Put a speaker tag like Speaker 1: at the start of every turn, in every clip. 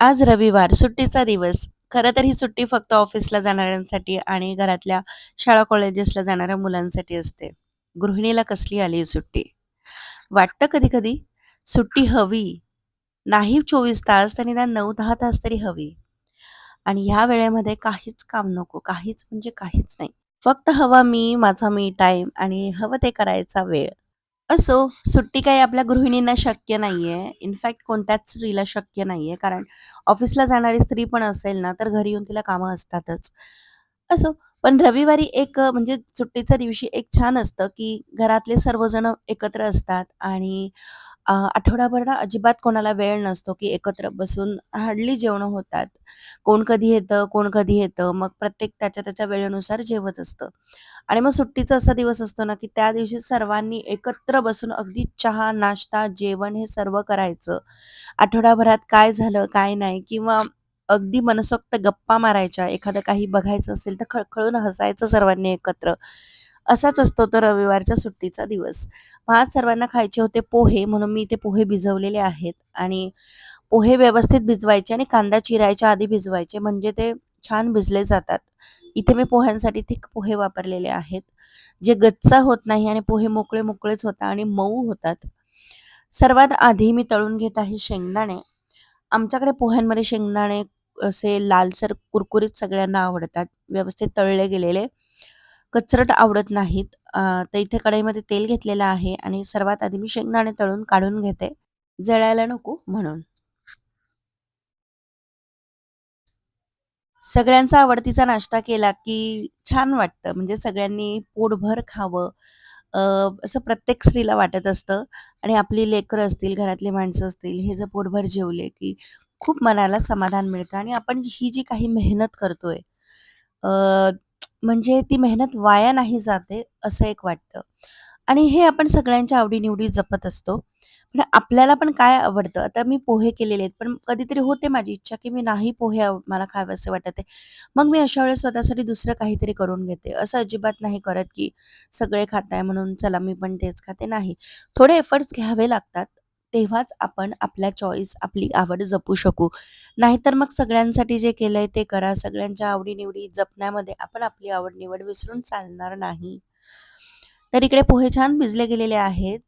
Speaker 1: आज रविवार, सुट्टीचा दिवस. खरं तर ही सुट्टी फक्त ऑफिसला जाणाऱ्यांसाठी आणि घरातल्या शाळा कॉलेजेसला जाणाऱ्या मुलांसाठी असते. गृहिणीला कसली आली ही सुट्टी? वाटतं कधी-कधी सुट्टी हवी. नाही 24 तास तर निदान नऊ दहा तास तरी हवी. आणि ह्या वेळेमध्ये काहीच काम नको. काहीच म्हणजे काहीच नाही. फक्त हवा मी, माझा मी टाईम आणि हवं ते करायचा वेळ. असो, सुट्टी काही आपल्या गृहिणींना शक्य नाहीये. इनफॅक्ट कोणत्याच स्त्रीला शक्य नाहीये. कारण ऑफिसला जाणारी स्त्री पण असेल ना, तर घरी येऊन तिला कामं असतातच. असो, पण रविवारी एक अ, म्हणजे सुट्टीच्या दिवशी एक छान असतं, की घरातले सर्वजण एकत्र असतात आणि अ, आठवडाभर ना अजिबात कोणाला वेळ नसतो, की एकत्र बसून हार्डली जेवणं होतात. कोण कधी येतं, कोण कधी येतं. मग प्रत्येक त्याच्या त्याच्या वेळेनुसार जेवत असतं. आणि मग सुट्टीचा असा दिवस असतो ना, की त्या दिवशी सर्वांनी एकत्र बसून अगदी चहा, नाश्ता, जेवण हे सर्व करायचं. आठवडाभरात काय झालं, काय नाही किंवा अगदी मनसोक्त गप्पा मारायच्या. एखादं काही बघायचं असेल तर खळखळून हसायचं सर्वांनी एकत्र. असाच असतो तो रविवारच्या सुट्टीचा दिवस. मग आज सर्वांना खायचे होते पोहे म्हणून मी इथे पोहे भिजवलेले आहेत आणि पोहे व्यवस्थित भिजवायचे आणि कांदा चिरायच्या आधी भिजवायचे म्हणजे ते छान भिजले जातात. इथे मी पोह्यांसाठी थिक पोहे वापरलेले आहेत. जे गच्चा होत नाही आणि पोहे मोकळे-मोकळेच होतात आणि मऊ होतात. सर्वात आधी मी तळून घेत आहे शेंगदाणे. आमच्याकडे पोह्यांमध्ये शेंगदाणे असे लालसर कुरकुरीत सगळ्यांना आवडतात. व्यवस्थित तळले गेलेले. कचरट आवडत नाहीत. तर इथे कढईमध्ये तेल घेतलेलं आहे आणि सर्वात आधी मी शेंगदाणे तळून काढून घेते. जळायला नको म्हणून. सगळ्यांचा आवडतीचा नाश्ता केला की छान वाटतं. म्हणजे सगळ्यांनी पोटभर खावं असं प्रत्येक स्त्रीला वाटत असतं आणि आपली लेकरं असतील, घरातली माणसं असतील, हे जर पोटभर जेवले की खूप मनाला समाधान मिळतं आणि आपण ही जी काही मेहनत करतोय म्हणजे ती मेहनत वाया नाही जाते असं एक वाटतं. आणि हे आपण सगळ्यांच्या आवडीनिवडी जपत असतो. पण आपल्याला पण काय आवडतं? आता मी पोहे केलेले आहेत, पण कधीतरी होते माझी इच्छा, की मी नाही पोहे आव मला खावेसे वाटत आहे. मग मी अशा वेळेस स्वतःसाठी दुसरं काहीतरी करून घेते. असं अजिबात नाही करत, की सगळे खाताय म्हणून चला मी पण तेच खाते, नाही. थोडे एफर्ट्स घ्यावे लागतात. तेव्हाच आपण आपल्या चॉईस, आपली आवड जपू शकू. नाहीतर मग सगळ्यांसाठी जे केलंय ते करा. सगळ्यांच्या आवडीनिवडी जपण्यामध्ये आपण आपली आवड-निवड विसरून चालणार नाही. तर इकडे पोहे छान भिजले गेलेले आहेत.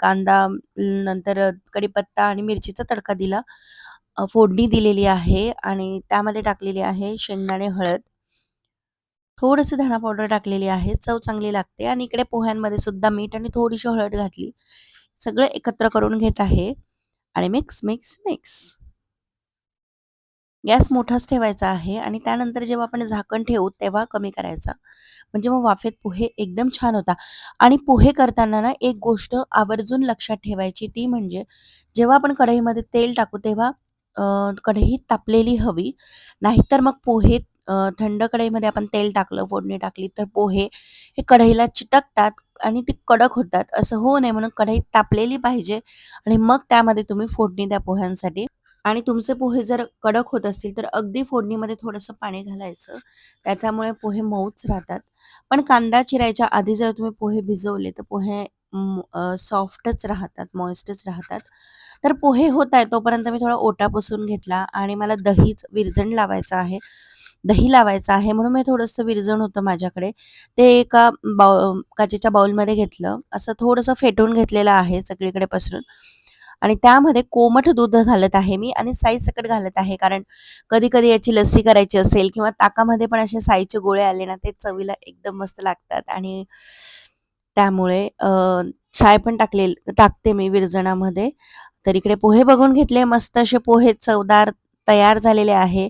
Speaker 1: कांदा नंतर कढीपत्ता आणि मिरचीचा तडका दिला. फोडणी दिलेली आहे आणि त्यामध्ये टाकलेली आहे शेंगदाणे, हळद. थोडंसं धना पावडर टाकलेली आहे. चव चांगली लागते आणि इकडे पोह्यांमध्ये सुद्धा मीठ आणि थोडीशी हळद घातली. सगळं एकत्र करून घेत आहे आणि मिक्स, मिक्स, मिक्स. गॅस मोठाच ठेवायचा आहे आणि त्यानंतर जेव्हा आपण झाकण ठेवू तेव्हा कमी करायचा. म्हणजे मग वाफेत पोहे एकदम छान होता आणि पोहे करताना ना एक गोष्ट आवर्जून लक्षात ठेवायची ती म्हणजे जेव्हा आपण कढईमध्ये तेल टाकू तेव्हा कढई तापलेली हवी. नाहीतर मग पोहे थंड कढईमध्ये आपण तेल टाकलं, फोडणी टाकली तर पोहे हे कढईला चिटकतात आणि ती कडक होतात. असं होऊ नये म्हणून कढई तापलेली पाहिजे आणि मग त्यामध्ये तुम्ही फोडणी द्या पोह्यांसाठी. आणि तुमचे पोहे जर कडक होत असतील, तर अगदी फोडणीमध्ये थोडंसं पाणी घालायचं. त्याच्यामुळे पोहे मऊच राहतात. पण कांदा चिरायच्या आधी जर तुम्ही पोहे भिजवले, तर पोहे सॉफ्टच राहतात, मॉइस्टच राहतात. तर पोहे होत आहे तोपर्यंत मी थोडा ओटा पुसून घेतला आणि मला दहीच विरजण लावायचं आहे. दही लावायचं आहे म्हणून मी थोडंसं विरजण होतं माझ्याकडे. ते एका बाउ काचेच्या बाउलमध्ये घेतलं. असं थोडंसं फेटून घेतलेलं आहे सगळीकडे पसरून. आणि त्यामध्ये कोमट दूध घालत आहे मी आणि साई सकट घालत आहे. कारण कधी-कधी याची लस्सी करायची असेल किंवा ताकामध्ये पण असे साईचे गोळे आले ना, ते चवीला एकदम मस्त लागतात आणि त्यामुळे साय पण टाकले टाकते मी विरजणामध्ये. तर इकडे पोहे बघून घेतले. मस्त असे पोहे चवदार तयार झालेले आहे.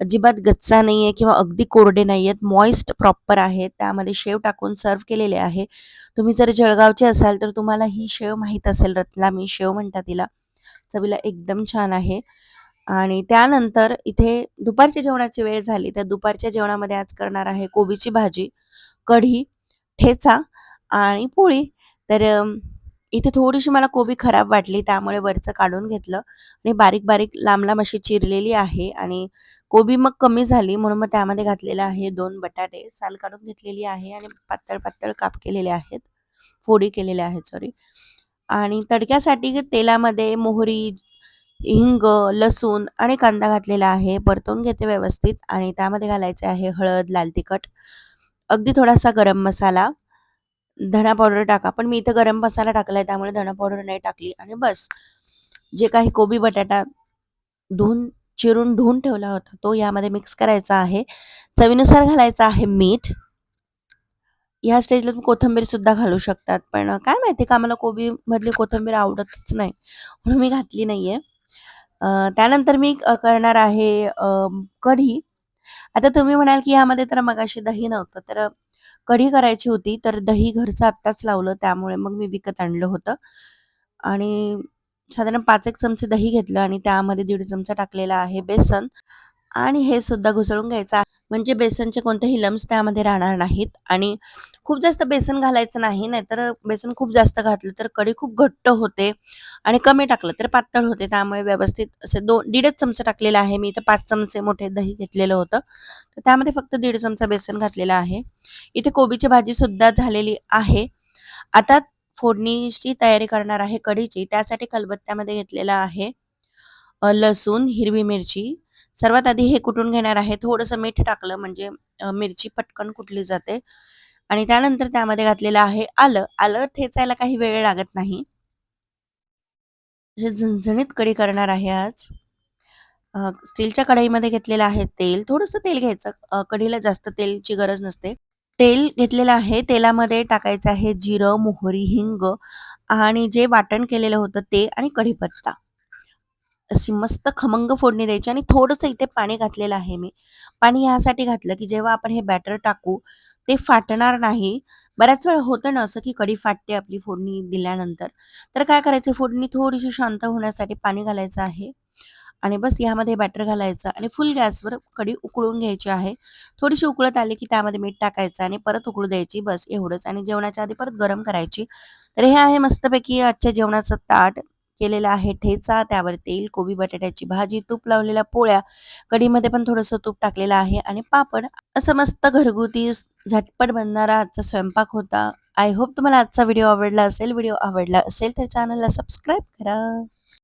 Speaker 1: अजिबात गच्चा नाही आहे किंवा अगदी कोरडे नाही आहेत मॉइस्ट प्रॉपर आहेत. त्यामध्ये शेव टाकून सर्व्ह केलेले आहे. तुम्ही जर जळगावचे असाल तर तुम्हाला ही शेव माहीत असेल, रतलामी शेव म्हणतात तिला. चवीला एकदम छान आहे. आणि त्यानंतर इथे दुपारच्या जेवणाची वेळ झाली, तर दुपारच्या जेवणामध्ये आज करणार आहे कोबीची भाजी, कढी, ठेचा आणि पोळी. तर इथे थोडीशी मला कोबी खराब वाटली, त्यामुळे वरचं काढून घेतलं आणि बारीक-बारीक, लांब-लांब अशी चिरलेली आहे आणि कोबी मग कमी झाली म्हणून मग त्यामध्ये घातलेलं आहे दोन बटाटे, साल काढून घेतलेली आहे आणि पातळ-पातळ काप केलेले आहेत. फोडी केलेले आहेत सॉरी. आणि तडक्यासाठी तेलामध्ये मोहरी, हिंग, लसूण आणि कांदा घातलेला आहे. परतून घेते व्यवस्थित आणि त्यामध्ये घालायचे आहे हळद, लाल तिखट, अगदी थोडासा गरम मसाला, धणा पावडर टाका. पण मी इथं गरम मसाला टाकलाय त्यामुळे धणा पावडर नाही टाकली आणि बस जे काही कोबी बटाटा धुवून चिरून धुवून ठेवला होता तो यामध्ये मिक्स करायचा आहे. चवीनुसार घालायचा आहे मीठ. ह्या स्टेजला तुम्ही कोथंबीर सुद्धा घालू शकतात. पण काय माहिती का मला कोबीमधली कोथिंबीर आवडतच नाही. म्हणून मी घातली नाहीये. त्यानंतर मी करणार आहे कढी. आता तुम्ही म्हणाल की यामध्ये तर मगाशी दही नव्हतं. तर कढी करायची होती तर दही घरचं आत्ताच लावलं त्यामुळे मग मी विकत आणलं होतं. आणि साधारण पाच एक चमचे दही घेतलं आणि त्यामध्ये दीड चमचा टाकलेला आहे बेसन आणि हे सुद्धा घुसळून घ्यायचं म्हणजे बेसनचे कोणतेही लम्स त्यामध्ये राहणार नाहीत आणि खूप जास्त बेसन घालायचं नाही. नाहीतर बेसन खूप जास्त घातलं तर कढी खूप घट्ट होते आणि कमी टाकलं तर पातळ होते. त्यामुळे व्यवस्थित असे दोन दीडच चमचे टाकलेलं आहे. मी इथे पाच चमचे मोठे दही घेतलेलं होतं. तर त्यामध्ये फक्त दीड चमचा बेसन घातलेलं आहे. इथे कोबीची भाजी सुद्धा झालेली आहे. आता फोडणीची तयारी करणार आहे कढीची. त्यासाठी खलबत्त्यामध्ये घेतलेला आहे लसूण, हिरवी मिरची. सर्वात आधी हे कुटून घेणार आहे. थोडंसं मीठ टाकलं म्हणजे मिरची पटकन कुटली जाते आणि त्यानंतर त्यामध्ये घातलेलं आहे आलं. आलं ठेचायला काही वेळ लागत नाही. म्हणजे झणझणीत कढी करणार आहे आज. स्टीलच्या कढईमध्ये घेतलेलं आहे तेल. थोडंसं तेल घ्यायचं. कढीला जास्त तेलची गरज नसते. तेल घेतलेलं आहे. तेलामध्ये टाकायचं आहे जिरं, मोहरी, हिंग आणि जे वाटण केलेलं होतं ते आणि कढीपत्ता. अशी मस्त खमंग फोडणी द्यायची आणि थोडंसं इथे पाणी घातलेलं आहे मी. पाणी ह्यासाठी घातलं, की जेव्हा आपण हे बॅटर टाकू, ते फाटणार नाही. बऱ्याच वेळा होतं ना असं, की कडी फाटते आपली फोडणी दिल्यानंतर. तर काय करायचं फोडणी थोडीशी शांत होण्यासाठी पाणी घालायचं आहे आणि बस यामध्ये बॅटर घालायचं आणि फुल गॅसवर कडी उकळून घ्यायची आहे. थोडीशी उकळत आली, की त्यामध्ये मीठ टाकायचं आणि परत उकळू द्यायची बस एवढंच आणि जेवणाच्या आधी परत गरम करायची. तर हे आहे मस्तपैकी आजच्या जेवणाचं ताट. केलेला आहे ठेचा, त्यावर तेल, कोबी बटाट्याची भाजी, तूप लावलेल्या पोळ्या, कढीमध्ये पण थोडंसं तूप टाकलेलं आहे आणि पापड. असं मस्त घरगुती झटपट बनणारा आजचा स्वयंपाक होता. आय होप तुम्हाला आजचा व्हिडिओ आवडला असेल. व्हिडिओ आवडला असेल तर चॅनलला सबस्क्राईब करा.